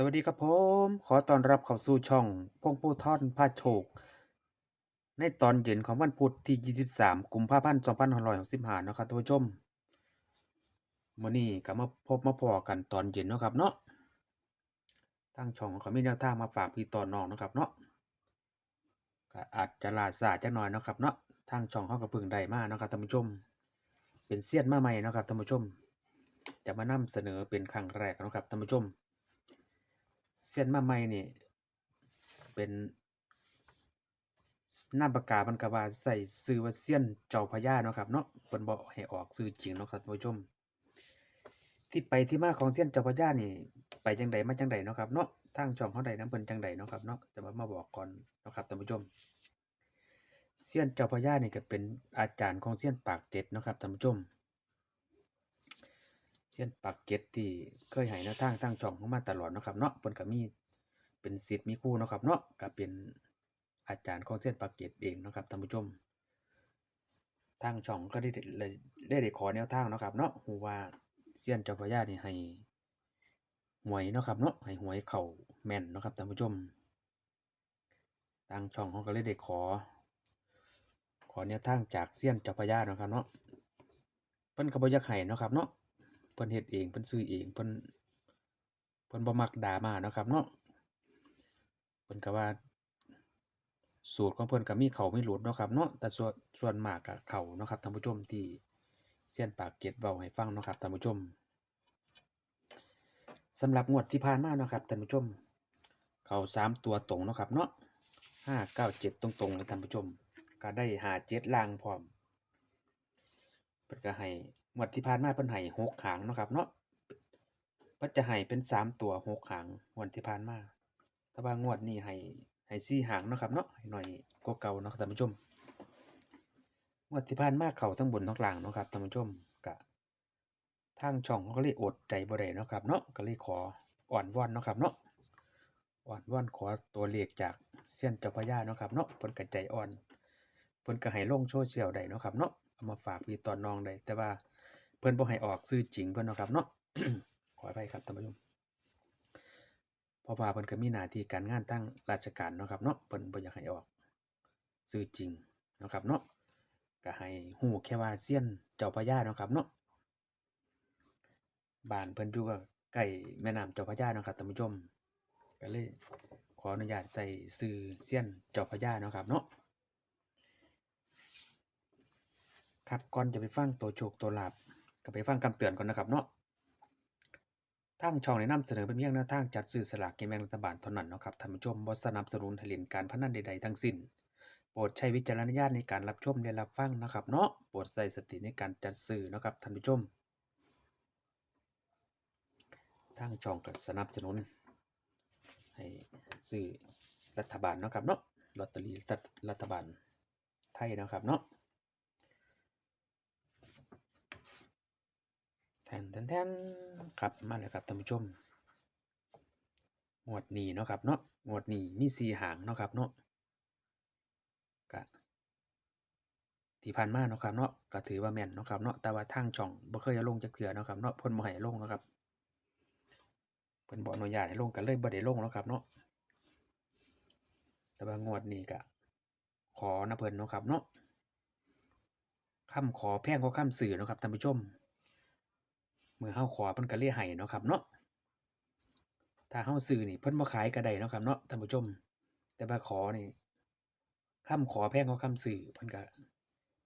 สวัสดีครับผม ขอต้อนรับเข้าสู่ช่อง พงผู้ท่อนพาโชคในตอนเย็นของวันพุธที่ 23 กุมภาพันธ์2565นาะครับท่านผู้ชมมื้อนี้ก็มาพบมาพอกันตอนเย็นเนาะครับเนาะทางช่องเขามีแนวทางมาฝากพี่ตอนน้องนะครับเนาะก็อาจจะลาช้าจักหน่อยนะครับเนาะทางช่องเขาก็เพิ่งได้มาเนะครับท่านผู้ชม เป็นเซียนมาใหม่นะครับท่านผู้ชม จะมานำเสนอเป็นครั้งแรกนะครับท่านผู้ชม เส้นมาใหม่นี่ เป็นนามปากกามันก็ว่าใส่ชื่อว่าเซียนเจ้าพญาเนาะครับเนาะเพิ่นบ่ให้ออกชื่อจริงเนาะครับท่านผู้ชม ที่ไปที่มาของเซียนเจ้าพญานี่ ไปจังใดมาจังใดเนาะครับเนาะทางช่องเฮาได้นํเพิ่นจังใดเนาะครับเนาะจะมามาบอกก่อนเนาะครับท่านผู้ชมเซียนเจ้าพญานี่ก็เป็นอาจารย์ของเซียนปากเกร็ดเนาะครับท่านผู้ชม ซียนปากเกร็ดที่เคยให้แนวทางทางช่องของมาตลอดนะครับเนาะเพิ่นก็มีเป็นศิษย์มีครูเนะครับเนาะก็เป็นอาจารย์ของเซียนปากเกร็ดเองนะครับท่านผู้ชม ทางช่องก็ได้เลยได้ได้ขอแนวทางนะครับเนาะฮู้ว่าเซียนเจ้าพญานี่ให้หวยนะครับเนาะให้หวยเข้าแม่นนะครับท่านผู้ชมทางช่องเขาก็เลยได้ขอ ขอแนวทางจากเซียนเจ้าพญานะครับเนาะเพิ่นก็บ่อยากให้นะครับเนาะ พิ่นเฮ็ดเองเพิ่นซื้อเองเพิ่นเพิ่นบ่มักดรามาเนาะครับเนาะเพิ่นก็ว่า สูตรของเพิ่นก็มีเข้ามีหลุดเนาะครับเนาะแต่ส่วนส่วนมากก็เข้าเนาะครับท่านผู้ชมที่เซียนปากเก็ดเว้าให้ฟังเนาะครับท่านผู้ชมสำหรับงวดที่ผ่านมาเนาะครับท่านผู้ชม เข้าสามตัวตรงเนาะครับเนาะ597ตรงๆเลยท่านผู้ชม ก็ได้57ล่างพร้อมเพิ่นก็ให้ งวดที่ผ่านมาเพิ่นให้หกหางเนาะครับเนาะเพิ่นจะให้เป็นสามตัวหกหางงวดที่ผ่านมาแต่ว่างวดนี้ให้ให้สี่หางเนาะครับเนาะหน่อยกว่าเก่าเนาะท่านผู้ชมงวดที่ผ่านมาเข้าทั้งบนทั้งล่างเนาะครับท่านผู้ชมก็ทางช่องเขาก็เลยอดใจบ่ได้เนาะครับเนาะก็เลยขออ่อนวอนเนาะครับเนาะอ่อนวอนขอตัวเลขจากเซียนเจ้าพญาเนาะครับเนาะเพิ่นก็ใจอ่อนเพิ่นก็ให้ลงโซเชียลได้เนาะครับเนาะเอามาฝากพี่ตอนน้องได้แต่ว่า เพิ่อนบ่ให้ออกชื่อจริงเพิ่อนเนาะครับเนาะขออภัยครับท่านผู้ชมเพราะว่าเพิ่นก็มีหน้าที่การงานทางราชการเนาะครับเนาะเพิ่นบ่อยากให้ออกชื่อจริงเนาะครับเนาะก็ให้ฮู้แค่ว่าเซียนเจ้าพญาเนาะครับเนาะบ้านเพิ่นอยู่ก็ใกล้แม่น้ำเจ้าพญาเนาะครับท่านผู้ชมก็เลยขออนุญาตใส่ชื่อเซียนเจ้าพญาเนาะครับเนาะครับก่อนจะไปฟังตัวโชคตัวหลาบ ก็ไปฟังคำเตือนก่อนนะครับเนาะทางช่องแนะนำเสนอเป็นเพียงแนวทางจัดซื้อสลากกินแบ่งรัฐบาลเท่านั้นเนาะครับท่านผู้ชมบ่สนับสนุนให้เล่นการพนันใดๆทั้งสิ้น โปรดใช้วิจารณญาณในการรับชมและรับฟังนะครับเนาะโปรดใส่สติในการจัดซื้อเนาะครับท่านผู้ชมทางช่องก็สนับสนุน ให้ซื้อรัฐบาลเนาะครับเนาะลอตเตอรี่รัฐบาลไทยนะครับเนาะ แทนแทนแทนครับมาแล้วครับท่านผู้ชมงวดนี้เนาะครับเนาะงวดนี้มีสี่หางเนาะครับเนาะกะที่ผ่านมาเนาะครับเนาะก็ถือว่าแม่นเนาะครับเนาะแต่ว่าทางช่องบ่เคยเอาลงจักเทื่อเนาะครับเนาะพ่นบ่ให้ลงเนาะครับเพิ่นบ่อนุญาตให้ลงก็เลยบ่ได้ลงเนาะครับเนาะแต่ว่างวดนี้ก็ขอนะเพิ่นเนาะครับเนาะคำขอแพงกว่าคำสื่อเนาะครับท่านผู้ชม เมื่อเฮาขอเพิ่นก็เลยให้เนาะครับเนาะถ้าเฮาซื้อนี่เพิ่นบ่ขายก็ได้เนาะครับเนาะท่านผู้ชม แต่ว่าขอนี่คำขอแพงกว่าคำซื้อเพิ่นก็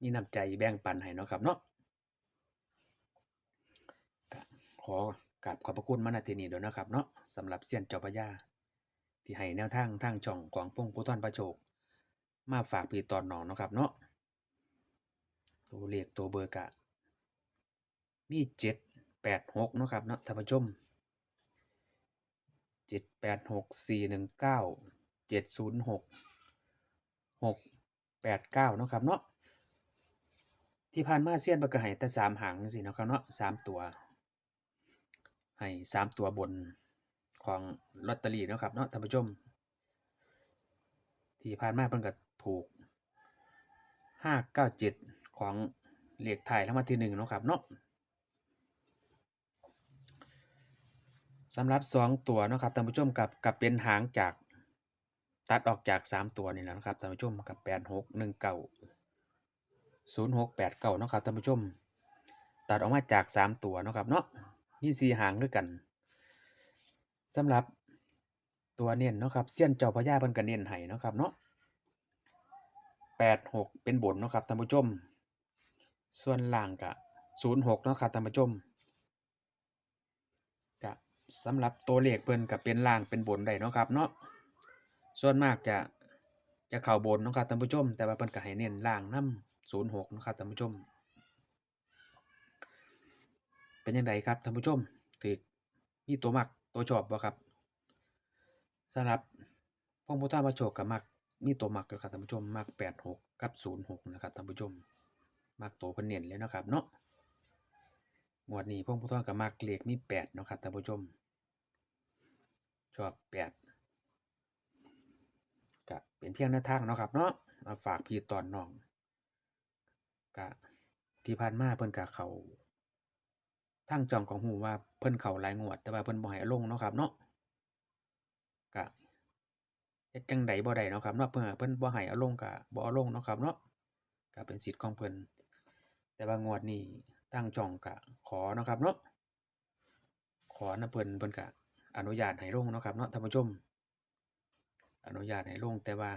มีน้ำใจแบ่งปันให้เนาะครับเนาะขอกราบขอบพระคุณมาณที่นี้ด้วยนะครับเนาะสำหรับเซียนจ้าพระยาที่ให้แนวทางทางช่องของพงผู้ต้อนประโชค มาฝากพี่ตอนน้องเนาะครับเนาะตัวเลขตัวเบอร์กะ มีเจ็ด แปดหกเนาะครับเนาะท่านผู้ชมเจ็ดแปดหกสี่หนึ่งเก้าเจ็ดศูนย์หกหกแปดเก้าเนาะครับเนาะที่ผ่านมาเซียนเพิ่นก็ให้แต่สามหางสิเนาะครับเนาะสามตัว ให้สามตัวบนของลอตเตอรี่เนาะครับเนาะท่านผู้ชม ที่ผ่านมาเพิ่นก็ถูกห้าเก้าเจ็ดของเลขไทายรางวัลที่หนึ่งเนาะครับเนาะ สำหรับสองตัวนะครับท่านผู้ชมกับกับเป็นหางจากตัดออกจากสามตัวนี่แหละนะครับท่านผู้ชมกับแปดหกหนึ่งเก้าศูนย์หกแปดเก้านะครับท่านผู้ชม ตัดออกมาจากสามตัวนะครับเนาะมีสี่หางด้วยกันสำหรับตัวเน้นนะครับเสี้ยนเจ้าพญาเพิ่นก็เน้นให้นะครับเนาะแปดหกเป็นบนนะครับท่านผู้ชม ส่วนล่างกะศูนย์หกนะครับท่านผู้ชม สำหรับตัวเลขเพิ่นก็เป็นล่างเป็นบนได้เนาะครับเนาะส่วนมากจะจะเข่าบนเนาะครับท่านผู้ชม แต่ว่าเพิ่นก็ให้เน้นล่างนำศูนย์หกนาะครับท่านผู้ชม เป็นยังไงครับท่านผู้ชมถือมีตัวมักตัวชอบบ่ครับสำหรับพงพุทธามาโชคกับมักมีตัวมักอยู่ครับท่านผู้ชมมักแปดหกกับศูนย์หกนะครับท่านผู้ชมมักตัวเพิ่นเน้นเลยเนาะครับเนาะหมวดนี้พงพุทธากับมักเลขมีแปดเนาะครับท่านผู้ชม ชอบแปดก็เป็นเพียงแนวทางเนาะครับเนาะมาฝากพี่ตอนน้องก็ที่ผ่านมาเพิ่นก็เขาทางจองของหูว่าเพิ่นเขาหลายงวด แต่ว่าเพิ่นบ่ให้เอาลงเนาะครับเนาะก็เฮ็ดจังใดบ่ได้เนาะครับเนาะเพิ่นเพิ่นบ่ให้เอาลงก็บ่เอาลงเนาะครับเนาะก็เป็นสิทธิ์ของเพิ่นแต่ว่างวดนี้ทางจองก็ขอเนาะครับเนาะขอนะเพิ่นเพิ่นก็ อนุญาตให้ลงเนาะครับเนาะท่านผู้ชม อนุญาตให้ลงแต่ว่า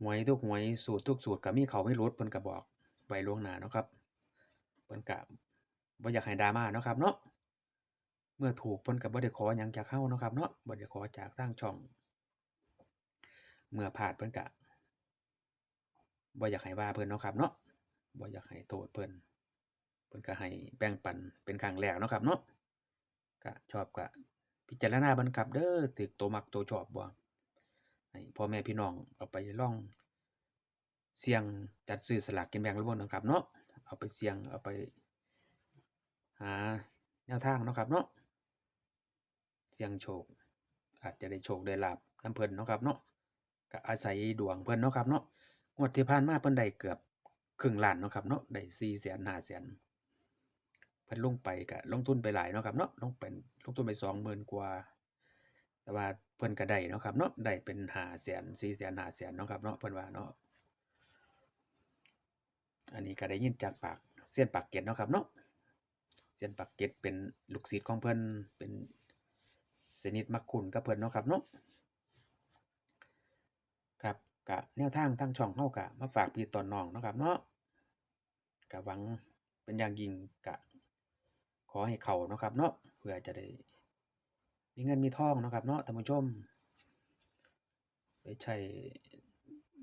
หวยทุกหวยสูตรทุกสูตรก็มีเขาไม่รุดเพิ่นก็บอกไว้ล่วงหน้าเนาะครับเพิ่นก็บ่อยากให้ดราม่าเนาะครับเนาะเมื่อถูกเพิ่นก็บ่ได้ขอหยังจากเฮาเนาะครับเนาะบ่ได้ขอจากทางช่อง เมื่อพลาดเพิ่นก็บ่อยากให้ว่าเพิ่นเนาะครับเนาะบ่อยากให้โทษเพิ่นเพิ่นก็ให้แบ่งปันเป็นครั้งแรกเนาะครับเนาะก็ชอบก็ พิจารณาบิ่งครับเด้อถูกตัวมักตัวชอบบ่ให้พ่อแม่พี่น้องเอาไปล่อง เสี่ยงจัดซื้อสลากกินแบ่งรัฐบาลนะครับเนาะเอาไปเสี่ยงเอาไป หาแนวทางเนาะครับเนาะเสี่ยงโชค อาจจะได้โชคได้ลาบน้ำเพลินเนาะครับเนาะก็อาศัยดวงเพลินเนาะครับเนาะงวดที่ผ่านมาเพิ่นได้เกือบครึ่งล้านเนาะครับเนาะได้สี่แสนห้าแสน เพิ่นลงไปก็ลงทุนไปหลายเนาะครับเนาะลงเป็นลงทุนไปสองหมื่นกว่า แต่ว่าเพิ่นก็ได้เนาะครับเนาะได้เป็นหาแสนสี่แสนห้าแสนเนาะครับเนาะเพิ่นว่าเนาะอันนี้ก็ได้ยินจากปากเซียนปากเก็ดเนาะครับเนาะเซียนปากเก็ดเป็นลูกศิษย์ของเพิ่นเป็นสนิทมักคุ้นกับเพิ่นเนาะครับเนาะครับกะแนวทางทางช่องเฮากะมาฝากพี่ตอนน้องเนาะครับเนาะกะหวังเป็นอย่างยิ่งกะ อให้เขานะครับเนาะเพื่อจะได้มีเงินมีทองนะครับเนาะท่านผู้ชม ไปใช้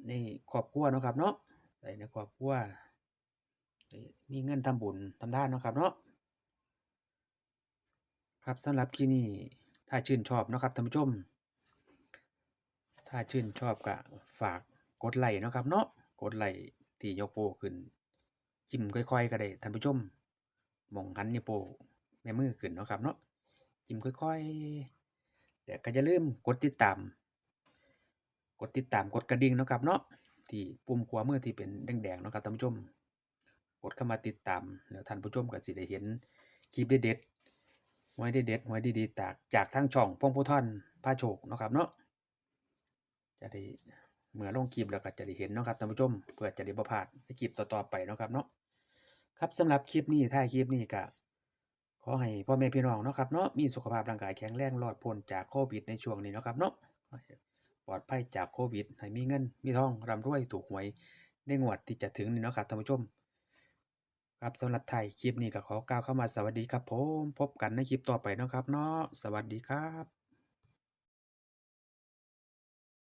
ในครอบครัวนะครับเนาะใช้ในครอบครัวมีเงินทำบุญทำทานนะครับเนาะครับสำหรับคลิปนี้ถ้าชื่นชอบนะครับท่านผู้ชม ถ้าชื่นชอบก็ฝากกดไลค์นะครับเนาะกดไลค์ที่ยกโปขึ้นจิ้มค่อยๆก็ได้ท่านผู้ชม มองหันนิ้วโปแม่มือขึ้นเนาะครับเนาะจิ้มค่อยๆแต่ก็อย่าลืมกดติดตาม กดติดตามกดกระดิ่งเนาะครับเนาะที่ปุ่มขวามือที่เป็นแดงๆเนาะครับท่านผู้ชม กดเข้ามาติดตามแล้วท่านผู้ชมก็สิได้เห็นคลิปเด็ดๆหวยเด็ดๆหวยดีๆจากจากทางช่องพงผู้ท่อนพาโชคเนาะครับเนาะจะได้เมื่อลงคลิปแล้วก็จะได้เห็นเนาะครับท่านผู้ชมเพื่อจะได้บ่พลาดในคลิปต่อๆไปเนาะครับเนาะ ครับสำหรับคลิปนี้ท้ายคลิปนี้ก็ขอให้พ่อแม่พี่น้องเนาะครับเนาะมีสุขภาพร่างกายแข็งแรงรอดพ้นจากโควิดในช่วงนี้เนาะครับเนาะปลอดภัยจากโควิดให้มีเงิน มีทองร่ำรวยถูกหวยในงวดที่จะถึงนี่เนาะครับท่านผู้ชม ครับสำหรับไทยคลิปนี้ก็ขอกล่าวเข้ามาสวัสดีครับผมพบกันในคลิปต่อไปเนาะครับเนาะสวัสดีครับ